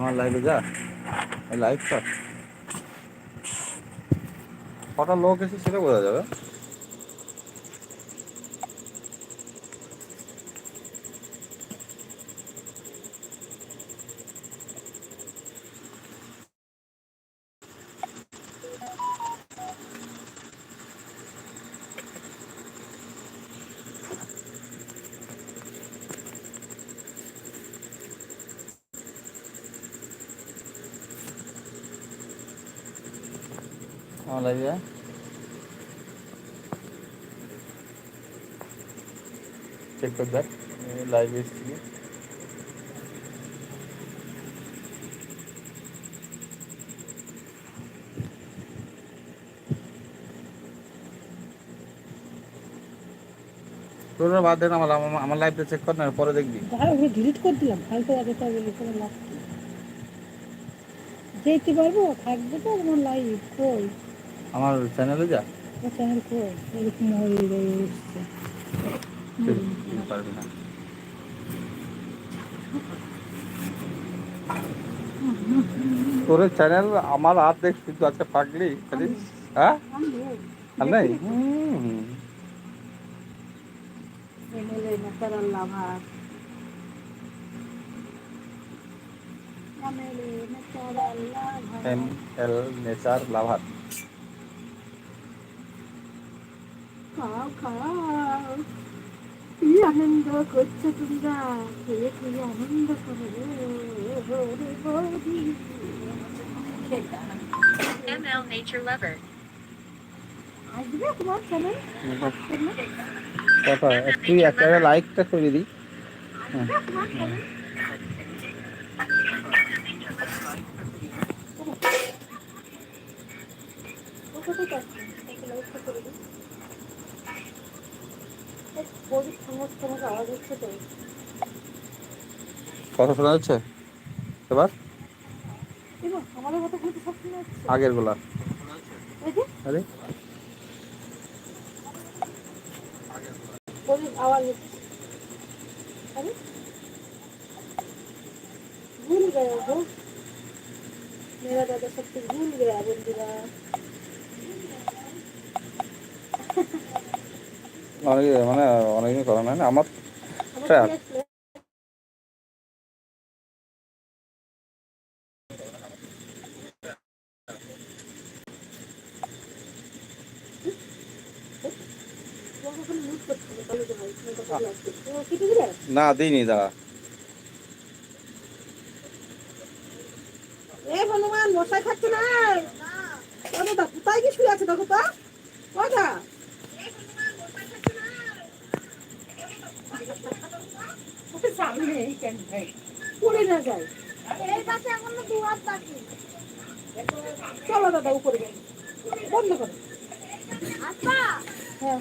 আমার লাইভে যা। লাইভ কর কটা লোক এসে সেটা বোঝা যাবে। আমার লাইভে চেক করে দেখ লাইভে এসেছি। তোর বাদ দেন আমার, আমার- আমার লাইভটা চেক কর, না পরে দেখবি করে ডিলিট করে দিলাম ফালতু অযথা বলে কোনো লাভ। যেতে পারব, থাকবে তো আমার লাইভ কই আমার চ্যানেলে যা আমার চ্যানেল কই এরকম হয়ে রয়ে এসছে তুই পারবি না তোর চ্যানেল আমার হাত দেখ কিন্তু আজকে পাগলি খালি হ্যাঁ আর নেই হুম। MLA natural lover MLA natural lover M L nature lover খাও খাও কি আনন্দ করছো তোমরা খেয়ে খেয়ে আনন্দ করো ওরে বৌদি। ML Nature Lover. আসবে তোমার চ্যানেল কথা তুই একটা লাইকটা করে দিই আওয়াজ কথা শোনা যাচ্ছে? এবার? আগেরগুলা। আরে। ভুল গেল দাদা সব ভুল গেল বন্ধুরা অনেক মানে অনেকদিন করা নাই না, আমার হয়। কথা? না, দিইনি দাঁড়া এ হনুমান মশাই খাচ্ছে না কোথায় কি শুয়ে আছে দেখো তো ও দা ওকে সামনে এই কেন ভাই? পড়ে না যায়। এই পাশে এখনও দু হাত বাকি চলো দাদা উপরে বন্ধ করো। আচ্ছা হ্যাঁ।